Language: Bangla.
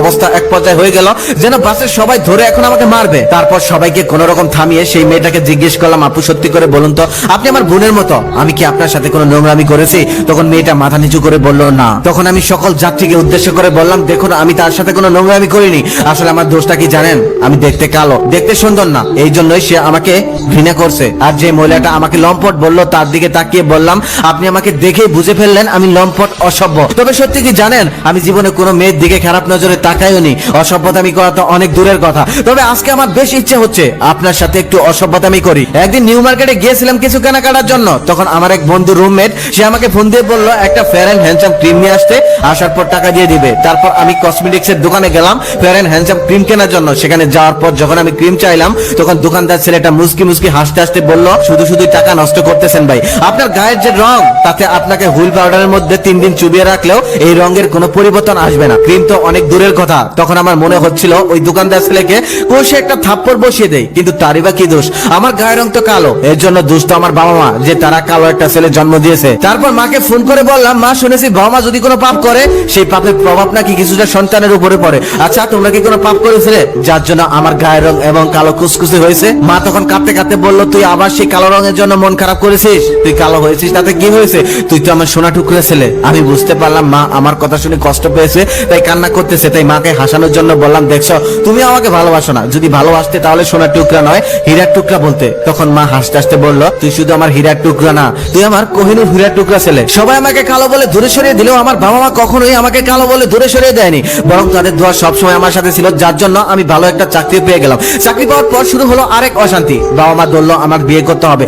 অবস্থা এক পর্যায়ে হয়ে গেল, যেন বাসের সবাই ধরে এখন আমাকে মারবে। তারপর সবাইকে কোন রকম থামিয়ে সেই মেয়েটাকে জিজ্ঞেস করলাম, আপু, সত্যি করে বলুন তো, আপনি আমার বোনের মতো? আমি কি আপনার সাথে কোনো নোংরামি করেছি? তখন মেয়েটা মাথা নিচু করে বলল, না। তখন আমি সকল যাত্রীকে উদ্দেশ্য করে বললাম, দেখুন, আমি তার সাথে কোনো নোংরামি করিনি। আসলে আমার দোষটা কি জানেন? আমি দেখতে কালো, দেখতে সুন্দর না। এই জন্যই সে আমাকে ঘৃণা করছে। আর যে মহিলাটা আমাকে লম্পট বলল, তার দিকে তাকিয়ে বললাম, আপনি আমাকে দেখেই বুঝে ফেললেন, আমি লম্পট অসভ্য। তবে সত্যি কি জানেন, আমি জীবনে কোনো মেয়ের দিকে খারাপ নজরে তাকাইওনি অসভ্যতামি করা তো অনেক দূরের কথা। তবে আজকে আমার বেশ ইচ্ছে হচ্ছে আপনার সাথে একটু অসভ্যতামি করি। একদিন নিউ মার্কেটে গিয়েছিলাম কিছু কেনাকাটার জন্য। তখন আমার এক বন্ধু রুমমেট, সে আমাকে ফোন দিয়ে বলল, একটা ফেয়ার অ্যান্ড হ্যান্ডসাম ক্রিম নিয়ে আসতে। আসার পর টাকা দিয়ে দিবে। তারপর আমি কসমেটিক্স এর দোকানে গেলাম ফেয়ার অ্যান্ড হ্যান্ডসাম ক্রিম কেনার জন্য। সেখানে যাওয়ার পর যখন আমি ক্রিম চাইলাম, তখন দোকানদার ছেলেটা মুসকি মুসকি হাসতে হাসতে বলল, শুধু শুধু টাকা নষ্ট করতেছেন ভাই। আপনার গায়ের যে রং, তাতে আপনাকে হুইল পাউডারের মধ্যে তিন দিন চুবিয়ে রাখলেও এই রঙের কোনো পরিবর্তন আসবে না। ক্রিম তো অনেক দূরের কথা। তখন আমার মনে হচ্ছিল ওই দোকানদার ছেলেকে কষে একটা থাপ্পড় বসিয়ে দেয়, কিন্তু তারই বা কি দোষ? আমার গায়ের রং তো কালো। এর জন্য দোষ তো আমার বাবা মা, যে তারা কালো একটা ছেলে জন্ম দিয়েছে। তারপর মাকে ফোন করে বললাম, মা, শুনেছি বাবা মা যদি কোনো পাপ করে, সেই পাপের প্রভাব নাকি কিছুটা সন্তানের উপরে পড়ে। আচ্ছা তোমরা কি কোনো পাপ করেছিলে? যার জন্য আমার গায়ের রং এবং কালো কুসকুসে হয়েছে। মা তখন কাঁদতে কাঁদতে বলল, তুই আবার সেই কালো রঙের জন্য মন খারাপ করেছিস? তুই কালো হয়েছিস, তাতে কি হয়েছে? তুই তো আমার সোনা টুকরে ছেলে। আমি বুঝতে পারলাম মা আমার কথা শুনে কষ্ট পেয়েছে, তাই কান্না করতেছে, তাই মাকে হাসানোর জন্য বললাম, দেখছ, তুমি আমাকে ভালোবাসো না। যদি ভালোবাসতে, তাহলে সোনার টুকরা নয়, হীরার টুকরা বলতে। তখন মা হাসতে হাসতে বলল, তুই শুধু আমার হীরার টুকরা না, তুই আমার কোহিনুর হীরার টুকরা ছেলে। সবাই আমাকে কালো বলে দূরে সরিয়ে দিলেও আমার বাবা মা কখনোই আমাকে কালো বলে দূরে সরিয়ে দেয়নি। বরং তাদের দোয়া সবসময় আমার সাথে ছিল, যার জন্য আমি ভালো একটা চাকরি পেয়ে গেলাম। চাকরি পাওয়ার পর শুরু হলো আরেক অশান্তি। বাবা মা ধরলো আমার বিয়ে করতে হবে।